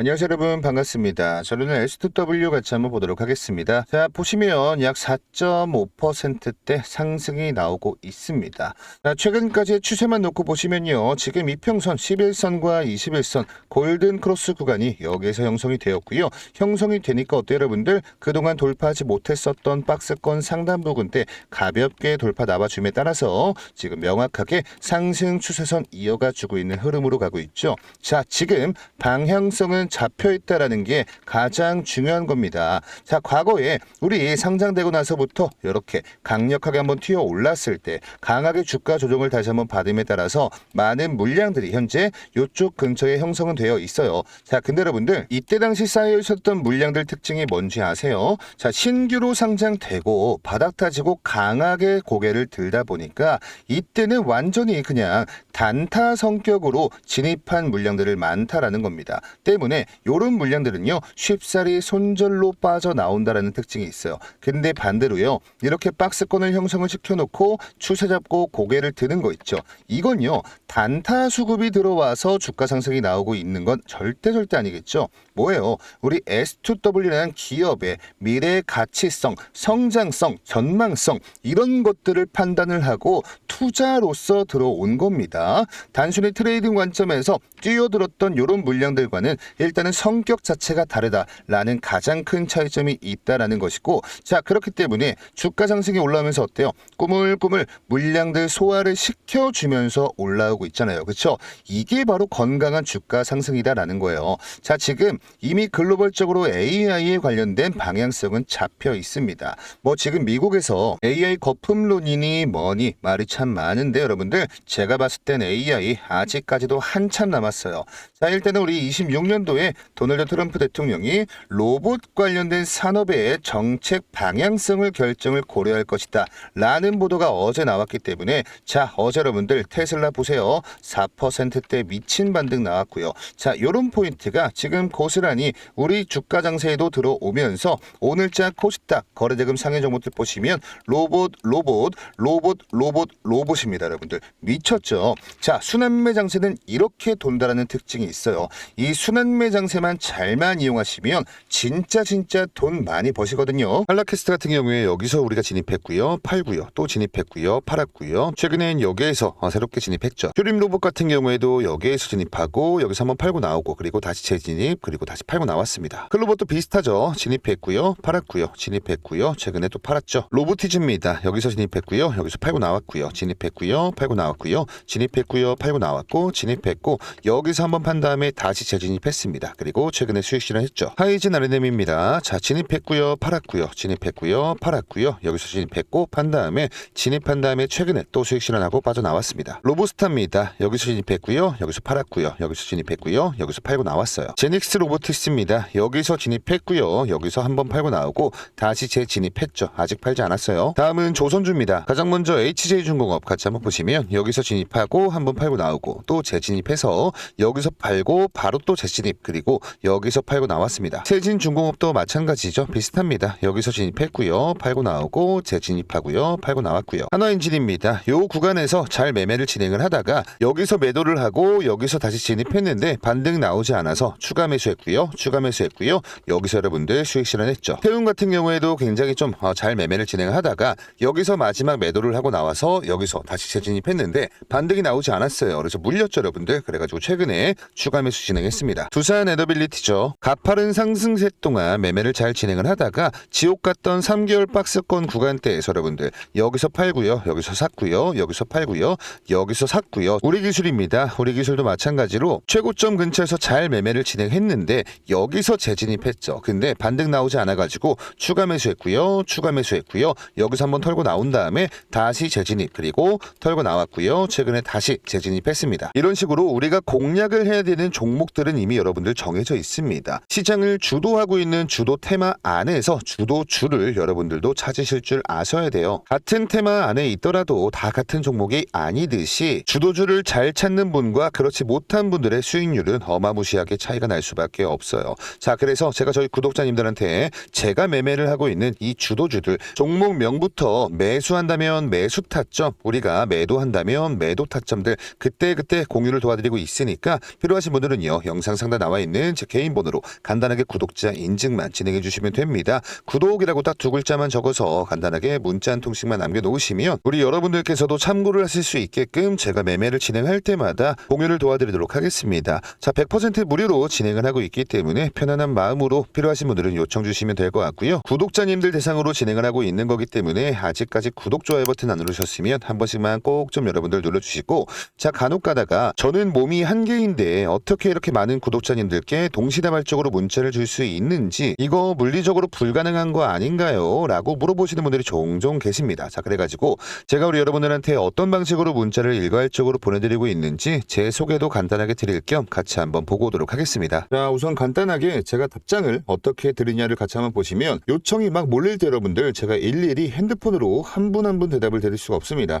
안녕하세요 여러분 반갑습니다. 저는 S2W 같이 한번 보도록 하겠습니다. 자 보시면 약 4.5%대 상승이 나오고 있습니다. 자, 최근까지의 추세만 놓고 보시면요. 지금 이평선 11선과 21선 골든 크로스 구간이 여기에서 형성이 되었고요. 형성이 되니까 어때요 여러분들? 그동안 돌파하지 못했었던 박스권 상단 부근대 가볍게 돌파 나와줌에 따라서 지금 명확하게 상승 추세선 이어가 주고 있는 흐름으로 가고 있죠. 자 지금 방향성은 잡혀 있다라는 게 가장 중요한 겁니다. 자, 과거에 우리 상장되고 나서부터 이렇게 강력하게 한번 튀어 올랐을 때 강하게 주가 조정을 다시 한번 받음에 따라서 많은 물량들이 현재 이쪽 근처에 형성은 되어 있어요. 자, 근데 여러분들 이때 당시 쌓여 있었던 물량들 특징이 뭔지 아세요? 자, 신규로 상장되고 바닥 타지고 강하게 고개를 들다 보니까 이때는 완전히 그냥 단타 성격으로 진입한 물량들을 많다라는 겁니다. 때문에 이런 물량들은요 쉽사리 손절로 빠져나온다라는 특징이 있어요. 근데 반대로요 이렇게 박스권을 형성을 시켜놓고 추세 잡고 고개를 드는 거 있죠. 이건요 단타 수급이 들어와서 주가 상승이 나오고 있는 건 절대 절대 아니겠죠. 뭐예요? 우리 S2W라는 기업의 미래 가치성, 성장성, 전망성 이런 것들을 판단을 하고 투자로서 들어온 겁니다. 단순히 트레이딩 관점에서 뛰어들었던 이런 물량들과는 일단은 성격 자체가 다르다라는 가장 큰 차이점이 있다라는 것이고 자 그렇기 때문에 주가 상승이 올라오면서 어때요? 꾸물꾸물 물량들 소화를 시켜주면서 올라오고 있잖아요. 그렇죠? 이게 바로 건강한 주가 상승이다라는 거예요. 자 지금 이미 글로벌적으로 AI에 관련된 방향성은 잡혀 있습니다. 뭐 지금 미국에서 AI 거품론이니 뭐니 말이 참 많은데 여러분들 제가 봤을 땐 AI 아직까지도 한참 남았어요. 자 일단은 우리 26년도에 도널드 트럼프 대통령이 로봇 관련된 산업의 정책 방향성을 결정을 고려할 것이다 라는 보도가 어제 나왔기 때문에 자 어제 여러분들 테슬라 보세요. 4%대 미친 반등 나왔고요. 자 요런 포인트가 지금 고스란히 우리 주가 장세에도 들어오면서 오늘자 코스닥 거래대금 상해 종목들 보시면 로봇 로봇 로봇 로봇 로봇입니다 여러분들. 미쳤죠? 자 순환매 장세는 이렇게 돈다라는 특징이 있어요. 이 순환매 장세만 잘만 이용하시면 진짜 진짜 돈 많이 버시거든요. 할라캐스트 같은 경우에 여기서 우리가 진입했고요. 팔고요. 또 진입했고요. 팔았고요. 최근엔 여기에서 어, 새롭게 진입했죠. 휴림 로봇 같은 경우에도 여기에서 진입하고 여기서 한번 팔고 나오고 그리고 다시 재진입 그리고 다시 팔고 나왔습니다. 클로봇도 비슷하죠. 진입했고요. 팔았고요. 진입했고요. 최근에 또 팔았죠. 로보티즈입니다. 여기서 진입했고요. 여기서 팔고 나왔고요. 진입했고요. 팔고 나왔고요. 진입했고요. 팔고 나왔고 진입했고 여기서 한번 판 다음에 다시 재진입했습니다 그리고 최근에 수익 실현했죠. 하이진 아르넴입니다. 자 진입했고요 팔았고요 진입했고요 팔았고요. 여기서 진입했고 판 다음에 진입한 다음에 최근에 또 수익 실현하고 빠져나왔습니다. 로보스타입니다. 여기서 진입했고요 여기서 팔았고요 여기서 진입했고요 여기서 팔고 나왔어요. 제닉스 로보티스입니다. 여기서 진입했고요 여기서 한번 팔고 나오고 다시 재진입했죠. 아직 팔지 않았어요. 다음은 조선주입니다. 가장 먼저 HJ중공업 같이 한번 보시면 여기서 진입하고 한번 팔고 나오고 또 재진입해서 여기서 팔고 바로 또 재진입 그리고 여기서 팔고 나왔습니다. 세진 중공업도 마찬가지죠. 비슷합니다. 여기서 진입했고요. 팔고 나오고 재진입하고요. 팔고 나왔고요. 한화엔진입니다. 요 구간에서 잘 매매를 진행을 하다가 여기서 매도를 하고 여기서 다시 진입했는데 반등 나오지 않아서 추가 매수했고요. 추가 매수했고요. 여기서 여러분들 수익 실현했죠. 태운 같은 경우에도 굉장히 좀 잘 매매를 진행하다가 여기서 마지막 매도를 하고 나와서 여기서 다시 재진입했는데 반등이 나오지 않았어요. 그래서 물렸죠 여러분들. 그래가지고 최근에 추가 매수 진행했습니다. 두산 에더빌리티죠. 가파른 상승세 동안 매매를 잘 진행을 하다가 지옥 같던 3개월 박스권 구간대에서 여러분들 여기서 팔고요 여기서 샀고요 여기서 팔고요 여기서 샀고요. 우리 기술입니다. 우리 기술도 마찬가지로 최고점 근처에서 잘 매매를 진행했는데 여기서 재진입했죠. 근데 반등 나오지 않아가지고 추가 매수했고요 추가 매수했고요. 여기서 한번 털고 나온 다음에 다시 재진입 그리고 털고 나왔고요. 최근에 다시 재진입했습니다. 이런 식으로 우리가 공략을 해야 되는 종목들은 이미 여러분 들 정해져 있습니다. 시장을 주도하고 있는 주도 테마 안에서 주도 주를 여러분들도 찾으실 줄 아셔야 돼요. 같은 테마 안에 있더라도 다 같은 종목이 아니듯이 주도주를 잘 찾는 분과 그렇지 못한 분들의 수익률은 어마무시하게 차이가 날 수밖에 없어요. 자 그래서 제가 저희 구독자님들한테 제가 매매를 하고 있는 이 주도주들 종목명부터 매수한다면 매수 타점 우리가 매도한다면 매도 타점들 그때그때 공유를 도와드리고 있으니까 필요하신 분들은요 영상 상단 나와 있는 제 개인 번호로 간단하게 구독자 인증만 진행해 주시면 됩니다. 구독이라고 딱 두 글자만 적어서 간단하게 문자 한 통씩만 남겨 놓으시면 우리 여러분들께서도 참고를 하실 수 있게끔 제가 매매를 진행할 때마다 공유를 도와드리도록 하겠습니다. 자, 100% 무료로 진행을 하고 있기 때문에 편안한 마음으로 필요하신 분들은 요청 주시면 될 것 같고요. 구독자님들 대상으로 진행을 하고 있는 거기 때문에 아직까지 구독, 좋아요 버튼 안 누르셨으면 한 번씩만 꼭 좀 여러분들 눌러 주시고 자, 간혹 가다가 저는 몸이 한 개인데 어떻게 이렇게 많은 구독자 님들께 동시다발적으로 문자를 줄 수 있는지 이거 물리적으로 불가능한 거 아닌가요? 라고 물어보시는 분들이 종종 계십니다. 자, 그래가지고 제가 우리 여러분들한테 어떤 방식으로 문자를 일괄적으로 보내드리고 있는지 제 소개도 간단하게 드릴 겸 같이 한번 보고 오도록 하겠습니다. 자, 우선 간단하게 제가 답장을 어떻게 드리냐를 같이 한번 보시면 요청이 막 몰릴 때 여러분들 제가 일일이 핸드폰으로 한 분 한분 대답을 드릴 수가 없습니다.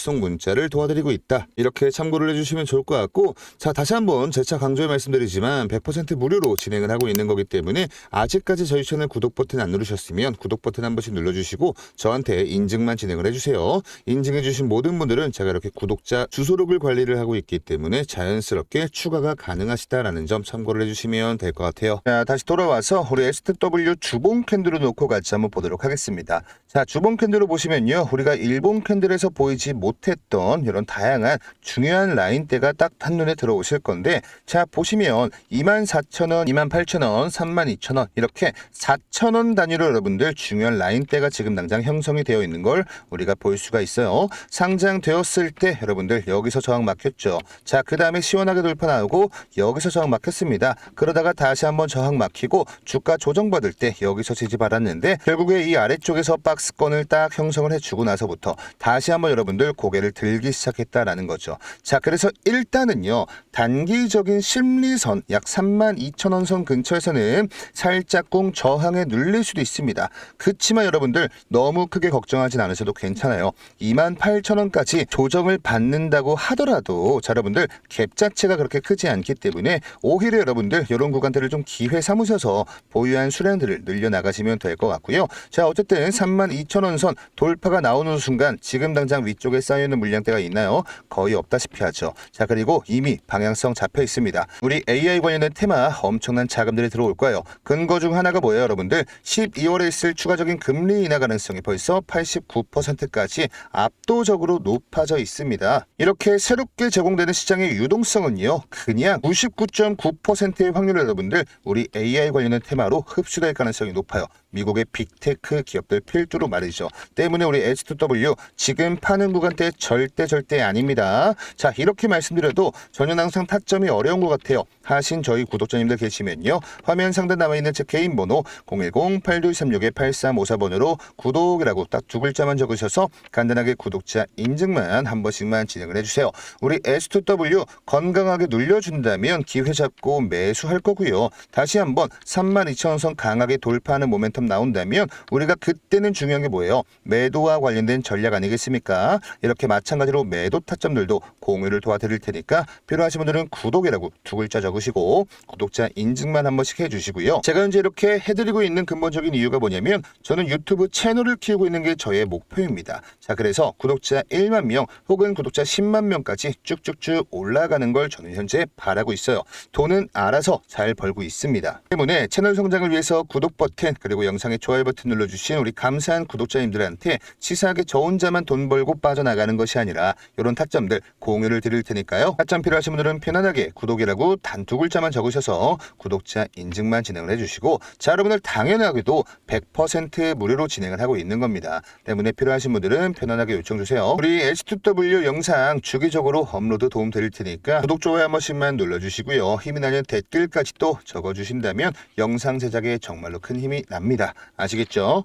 문자를 도와드리고 있다. 이렇게 참고를 해주시면 좋을 것 같고 자 다시 한번 재차 강조해 말씀드리지만 100% 무료로 진행을 하고 있는 거기 때문에 아직까지 저희 채널 구독 버튼 안 누르셨으면 구독 버튼 한 번씩 눌러주시고 저한테 인증만 진행을 해주세요. 인증해주신 모든 분들은 제가 이렇게 구독자 주소록을 관리를 하고 있기 때문에 자연스럽게 추가가 가능하시다라는 점 참고를 해주시면 될 것 같아요. 자 다시 돌아와서 우리 STW 주봉 캔들을 놓고 같이 한번 보도록 하겠습니다. 자 주봉 캔들을 보시면요 우리가 일본 캔들에서 보이지 못 했던 이런 다양한 중요한 라인대가 딱 한눈에 들어오실 건데 자 보시면 24,000원, 28,000원, 32,000원 이렇게 4,000원 단위로 여러분들 중요한 라인대가 지금 당장 형성이 되어 있는 걸 우리가 볼 수가 있어요. 상장되었을 때 여러분들 여기서 저항 막혔죠. 자 그 다음에 시원하게 돌파 나오고 여기서 저항 막혔습니다. 그러다가 다시 한번 저항 막히고 주가 조정받을 때 여기서 지지 받았는데 결국에 이 아래쪽에서 박스권을 딱 형성을 해주고 나서부터 다시 한번 여러분들 고개를 들기 시작했다라는 거죠. 자 그래서 일단은요 단기적인 심리선 약 32,000원 선 근처에서는 살짝쿵 저항에 눌릴 수도 있습니다. 그치만 여러분들 너무 크게 걱정하진 않으셔도 괜찮아요. 28,000원까지 조정을 받는다고 하더라도 자 여러분들 갭 자체가 그렇게 크지 않기 때문에 오히려 여러분들 이런 구간들을 좀 기회 삼으셔서 보유한 수량들을 늘려나가시면 될 것 같고요. 자 어쨌든 32,000원 선 돌파가 나오는 순간 지금 당장 위쪽에 쌓여있는 물량대가 있나요? 거의 없다시피 하죠. 자 그리고 이미 방향성 잡혀 있습니다. 우리 AI 관련된 테마 엄청난 자금들이 들어올 거예요. 근거 중 하나가 뭐예요 여러분들? 12월에 있을 추가적인 금리 인하 가능성이 벌써 89%까지 압도적으로 높아져 있습니다. 이렇게 새롭게 제공되는 시장의 유동성은요. 그냥 99.9%의 확률로 여러분들 우리 AI 관련된 테마로 흡수될 가능성이 높아요. 미국의 빅테크 기업들 필두로 말이죠. 때문에 우리 S2W 지금 파는 구간대 절대 절대 아닙니다. 자 이렇게 말씀드려도 저는 항상 타점이 어려운 것 같아요. 하신 저희 구독자님들 계시면요. 화면 상단 남아있는 제 개인 번호 010-8236-8354번으로 구독이라고 딱 두 글자만 적으셔서 간단하게 구독자 인증만 한 번씩만 진행을 해주세요. 우리 S2W 건강하게 눌려준다면 기회 잡고 매수할 거고요. 다시 한번 32,000선 강하게 돌파하는 모멘텀 나온다면 우리가 그때는 중요한 게 뭐예요? 매도와 관련된 전략 아니겠습니까? 이렇게 마찬가지로 매도 타점들도 공유를 도와드릴 테니까 필요하신 분들은 구독이라고 두 글자 적으 시고 구독자 인증만 한 번씩 해주시고요. 제가 현재 이렇게 해드리고 있는 근본적인 이유가 뭐냐면 저는 유튜브 채널을 키우고 있는 게 저의 목표입니다. 자 그래서 구독자 1만 명 혹은 구독자 10만 명까지 쭉쭉쭉 올라가는 걸 저는 현재 바라고 있어요. 돈은 알아서 잘 벌고 있습니다. 때문에 채널 성장을 위해서 구독 버튼 그리고 영상의 좋아요 버튼 눌러주신 우리 감사한 구독자님들한테 치사하게 저 혼자만 돈 벌고 빠져나가는 것이 아니라 이런 타점들 공유를 드릴 테니까요. 타점 필요하신 분들은 편안하게 구독이라고 단두 글자만 적으셔서 구독자 인증만 진행을 해주시고 자 여러분들 당연하게도 100% 무료로 진행을 하고 있는 겁니다. 때문에 필요하신 분들은 편안하게 요청 주세요. 우리 S2W 영상 주기적으로 업로드 도움 드릴 테니까 구독 좋아요 한 번씩만 눌러주시고요. 힘이 나는 댓글까지 또 적어주신다면 영상 제작에 정말로 큰 힘이 납니다. 아시겠죠?